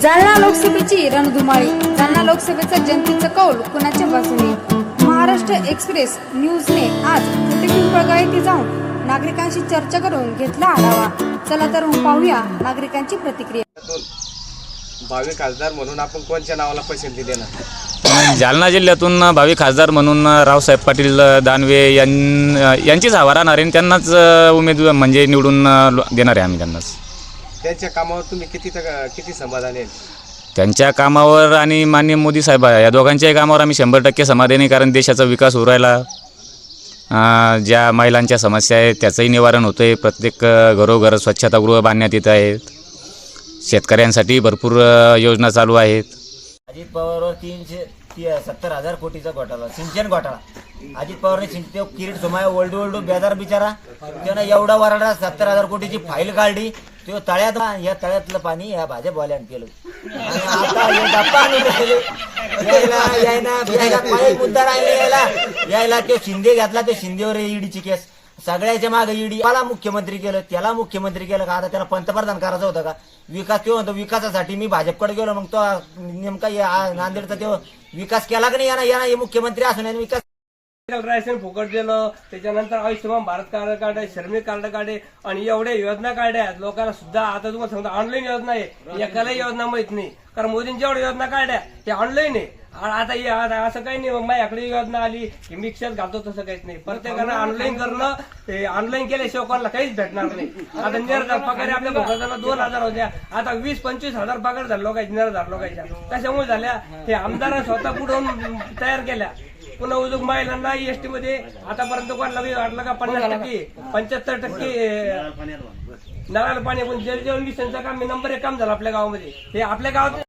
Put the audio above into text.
जालना लोकसभेची रणधुमाळी जालना लोकसभेचं जनतेचं कौल कुणाच्या बाजूने? महाराष्ट्र एक्सप्रेस न्यूजने आज पिंपळगाव येथे जाऊन नागरिकांशी चर्चा करून घेतला आढावा. चला तर पाहूया नागरिकांची प्रतिक्रिया. भावी खासदार म्हणून आपण कोणत्या नावाला पसंती देणार जालना जिल्ह्यातून भावी खासदार म्हणून रावसाहेब पाटील दानवे यां यांचीच हवा राहणार आहे आणि त्यांनाच उमेदवार म्हणजे निवडून देणार आहे आम्ही त्यांनाच. त्यांच्या कामावर तुम्ही किती किती समाधानी आहेत? त्यांच्या कामावर आणि माननीय मोदी साहेब या दोघांच्याही कामावर आम्ही शंभर टक्के समाधानी आहे, कारण देशाचा विकास होऊ राहिला. अं, ज्या महिलांच्या समस्या आहेत त्याचंही निवारण होतं आहे प्रत्येक अं, घरोघर स्वच्छतागृह बांधण्यात येत आहेत. शेतकऱ्यांसाठी भरपूर अं, योजना चालू आहेत. अजित पवारवर तीनशे ती सत्तर हजार कोटीचा घोटाळा सिंचन घोटाळा. अजित पवारने सिंच तो किरीट सोमाय ओल्डू ओल्डू बेजार बिचारा. त्यानं एवढा वराडा सत्तर हजार कोटीची फाईल काढली. तो तळ्यात या तळ्यातलं पाणी या भाजपवाल्यानं केलं आता हे गप्पा आणून बसले. यायला यायला यायला मुद्दा राहिले यायला. यायला तो शिंदे घातला तो शिंदेवर ईडीची केस. सगळ्याच्या मागे ईडी. मला मुख्यमंत्री केलं त्याला मुख्यमंत्री केलं का? आता त्याला पंतप्रधान करायचं होतं का? विकास तो म्हणतो विकासासाठी मी भाजपकडे गेलो. मग तो नेमका या नांदेडचा तो विकास केला का नाही? याना यानं हे मुख्यमंत्री असून यानं विकास राशन फुकट दिलं. त्याच्यानंतर आयुष्यमान भारत कार्ड काढे श्रमिक कार्ड काढे आणि एवढ्या योजना काढल्या लोकांना सुद्धा आता तुम्हाला सांगतो ऑनलाईन योजना आहे. एकालाही योजना माहीत नाही. कारण मोदींच्या एवढ्या योजना काढल्या ते ऑनलाईन आहे. आता असं काही नाही मग माझ्याकडे योजना आली की मिक्सर घालतो तसं काहीच नाही. प्रत्येकानं ऑनलाईन करणं ते ऑनलाईन केल्याशिवाय कोणाला काहीच भेटणार नाही. आता निराधार पगार आपल्या भोगाला दोन हजार होत्या. आता वीस पंचवीस हजार पगार झाले लोकांच्या निराधार लोकांच्या. कशामुळे झाल्या? ते आमदारांनी स्वतः पुढून तयार केल्या. पुन्हा उद्योग महिलांना एसटी मध्ये. आतापर्यंत कोणाला बी वाटलं का पन्नास टक्के? पंच्याहत्तर टक्के नळाला पाणी पण जल जीवन मिशनचं काम नंबर एक काम झालं आपल्या गावामध्ये. हे आपल्या गावात